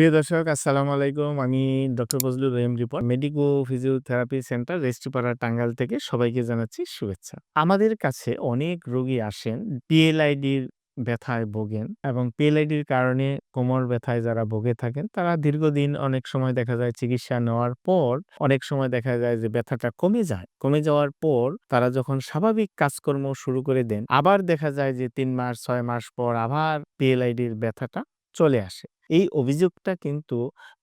প্রিয় দর্শক, আসসালামু আলাইকুম। আমি doctor Fazlur Rahim Ripon medico physiotherapy centre Restripara Tangail থেকে সবাইকে জানাচ্ছি শুভেচ্ছা। আমাদের কাছে অনেক রোগী আসেন, পিএলআইডির ব্যথায় ভোগেন এবং পিএলআইডির কারণে কোমর ব্যথায় যারা ভোগে থাকেন, তারা দীর্ঘদিন অনেক সময় দেখা যায় চিকিৎসা নেওয়ার পর অনেক সময় দেখা যায় যে ব্যথাটা কমে যায়। কমে যাওয়ার পর তারা যখন স্বাভাবিক কাজকর্ম শুরু করে দেন, আবার দেখা যায় যে ৩ মাস ৬ মাস পর আবার পিএলআইডির ব্যথাটা চলে আসে। এই অভিযোগটা কিন্তু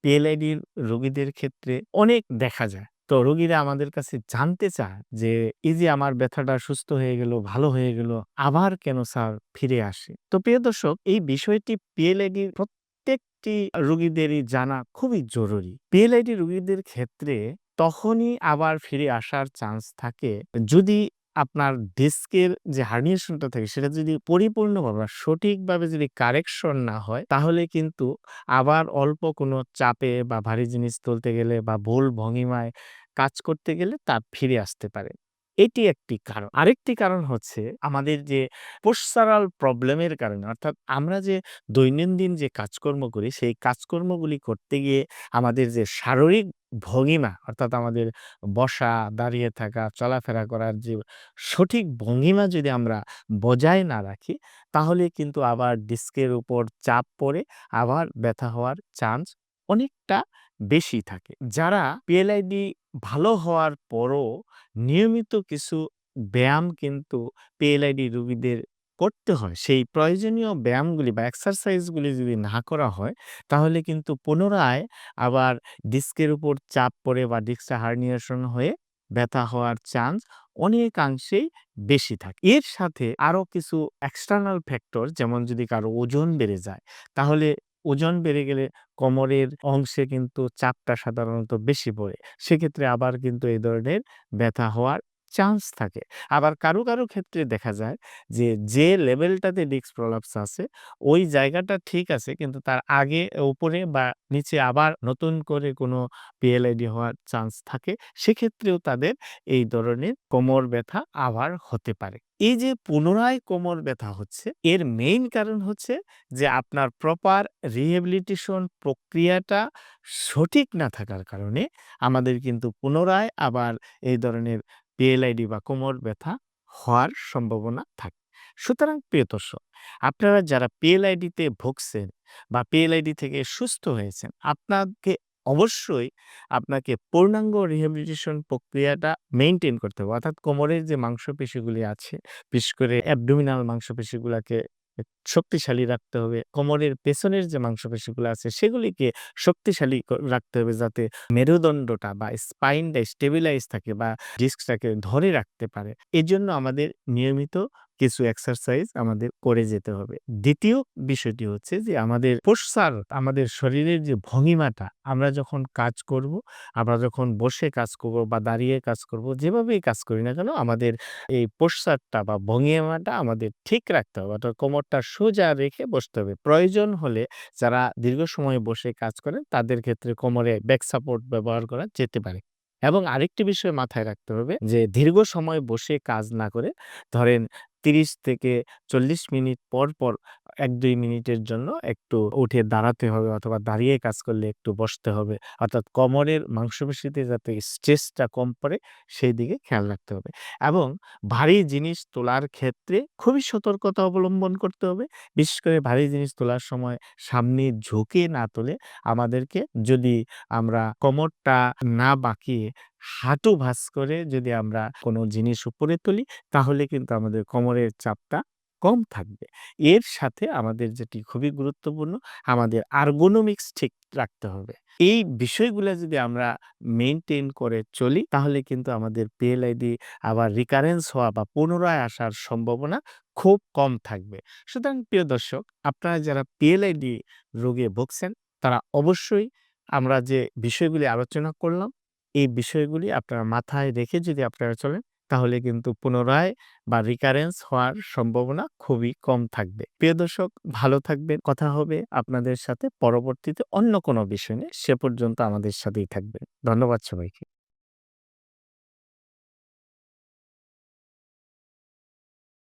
পিএলআইডির রোগীদের ক্ষেত্রে অনেক দেখা যায়। তো রোগীরা আমাদের কাছে জানতে চায় যে, "এই যে আমার ব্যথাটা সুস্থ হয়ে গেল, ভালো হয়ে গেল, আবার কেন স্যার ফিরে আসে?" তো প্রিয় দর্শক এই বিষয়টি পিএলআইডির প্রত্যেকটি রোগীদেরই জানা খুবই জরুরি। পিএলআইডি রোগীদের ক্ষেত্রে তখনই আবার ফিরে আসার চান্স থাকে যদি আপনার ডিস্কের যে হার্নিয়েশনটা থাকে, সেটা যদি পরিপূর্ণভাবে সঠিকভাবে যদি কারেকশন না হয়, তাহলে কিন্তু আবার অল্প কোনো চাপে বা ভারী জিনিস তুলতে গেলে বা ভুল ভঙ্গিমায় কাজ করতে গেলে তা ফিরে আসতে পারে। এটি একটি কারণ। আরেকটি কারণ হচ্ছে আমাদের যে পোস্টারাল প্রবলেমের কারণে, অর্থাৎ আমরা যে দৈনন্দিন যে কাজকর্ম করি, সেই কাজকর্মগুলি করতে গিয়ে আমাদের যে শারীরিক ভঙ্গিমা অর্থাৎ আমাদের বসা, দাঁড়িয়ে থাকা, চলাফেরা করার যে সঠিক ভঙ্গিমা যদি আমরা বজায় না রাখি তাহলে কিন্তু আবার ডিস্কের উপর চাপ পড়ে আবার ব্যথা হওয়ার চান্স অনেকটা বেশি থাকে। যারা পিএলআইডি ভালো হওয়ার পরও নিয়মিত কিছু ব্যায়াম কিন্তু পিএলআইডি রোগীদের করতে হয়। সেই প্রয়োজনীয় ব্যায়ামগুলি বা এক্সারসাইজগুলি যদি না করা হয়, তাহলে কিন্তু পুনরায় আবার ডিস্কের উপর চাপ পড়ে বা ডিস্কটা হার্নিয়েশন হয়ে ব্যথা হওয়ার চান্স অনেকাংশেই বেশি থাকে। এর সাথে আরও কিছু এক্সটার্নাল ফ্যাক্টর যেমন যদি কারও ওজন বেড়ে যায়, তাহলে ওজন বেড়ে গেলে কোমরের অংশে কিন্তু চাপটা সাধারণত বেশি পড়ে। সেক্ষেত্রে আবার কিন্তু এই ধরনের ব্যথা হওয়ার চান্স থাকে। আবার কারও, কারও ক্ষেত্রে দেখা যায় যে, যে লেভেলটাতে ডিস্ক প্রলাপস আছে ওই জায়গাটা ঠিক আছে কিন্তু তার আগে উপরে বা নিচে আবার নতুন করে কোনো পিএলআইডি হওয়ার চান্স থাকে। সেক্ষেত্রেও তাদের এই ধরনের কোমর ব্যথা আবার হতে পারে। এই যে পুনরায় কোমর ব্যথা হচ্ছে এর মেইন কারণ হচ্ছে যে আপনার প্রপার রিহ্যাবিলিটেশন প্রক্রিয়াটা সঠিক না থাকার কারণে আমাদের কিন্তু পুনরায় আবার এই ধরনের পিএলআইডি বা কোমর ব্যথা হওয়ার সম্ভাবনা থাকে। সুতরাং প্রিয় দর্শক, আপনারা যারা পিএলআইডিতে ভুগছেন বা পিএলআইডি থেকে সুস্থ হয়েছেন, আপনাকে অবশ্যই আপনাকে পূর্ণাঙ্গ রিহ্যাবিলিটেশন প্রক্রিয়াটা মেনটেন করতে হবে। অর্থাৎ কোমরের যে মাংসপেশিগুলি আছে, বিশেষ করে অ্যাবডোমিনাল মাংসপেশিগুলাকে শক্তিশালী রাখতে হবে। কোমরের পেছনের যে মাংসপেশিগুলো আছে, সেগুলিকে শক্তিশালী রাখতে হবে যাতে মেরুদণ্ডটা বা স্পাইনটা স্টেবিলাইজ থাকে বা ডিস্কটাকে ধরে রাখতে পারে। এজন্য আমাদের নিয়মিত কিছু এক্সারসাইজ আমাদের করে যেতে হবে। দ্বিতীয় বিষয়টি হচ্ছে যে আমাদের পোশ্চার আমাদের শরীরের যে ভঙ্গিমাটা আমরা যখন কাজ করব, আমরা যখন বসে কাজ করব বা দাঁড়িয়ে কাজ করব, যেভাবেই কাজ করি না কেন আমাদের এই পোশ্চারটা বা ভঙ্গিমাটা আমাদের ঠিক রাখতে হবে। অর্থাৎ কোমরটা সোজা রেখে বসতে হবে। প্রয়োজন হলে যারা দীর্ঘ সময় বসে কাজ করেন তাদের ক্ষেত্রে কোমরে ব্যাক সাপোর্ট ব্যবহার করা যেতে পারে। এবং আরেকটি বিষয় মাথায় রাখতে হবে যে দীর্ঘ সময় বসে কাজ না করে ধরেন ৩০ থেকে ৪০ মিনিট পর, পর ১-২ মিনিটের জন্য একটু উঠে দাঁড়াতে হবে অথবা দাঁড়িয়ে কাজ করলে একটু বসতে হবে। অর্থাৎ কোমরের মাংসপেশিতে যাতে স্ট্রেসটা কম পড়ে, সেই দিকে খেয়াল রাখতে হবে। এবং ভারী জিনিস তোলার ক্ষেত্রে খুবই সতর্কতা অবলম্বন করতে হবে। বিশেষ করে ভারী জিনিস তোলার সময় সামনে ঝুঁকে না তুলে আমাদেরকে যদি আমরা কোমরটা না বাঁকিয়ে হাঁটু ভাঁজ করে যদি আমরা কোনো জিনিস উপরে তুলি, তাহলে কিন্তু আমাদের কোমরের চাপটা কম থাকবে। এর সাথে আমাদের যেটি খুবই গুরুত্বপূর্ণ আমাদের আর্গোনমিক্স ঠিক রাখতে হবে। এই বিষয়গুলো যদি আমরা মেনটেন করে চলি তাহলে কিন্তু আমাদের পিএলআইডি আবার রিকারেন্স হওয়া বা পুনরায় আসার সম্ভাবনা খুব কম থাকবে। সুতরাং প্রিয় দর্শক, আপনারা যারা পিএলআইডি রোগে ভুগছেন তারা অবশ্যই আমরা যে বিষয়গুলি আলোচনা করলাম এই বিষয়গুলি আপনারা মাথায় রেখে যদি আপনারা চলেন তাহলে কিন্তু পুনরায় বা রিকারেন্স হওয়ার সম্ভাবনা খুবই কম থাকবে। প্রিয় দর্শক, ভালো থাকবেন। কথা হবে আপনাদের সাথে পরবর্তীতে অন্য কোনো বিষয় নিয়ে। সে পর্যন্ত আমাদের সাথেই থাকবেন। ধন্যবাদ সবাইকে।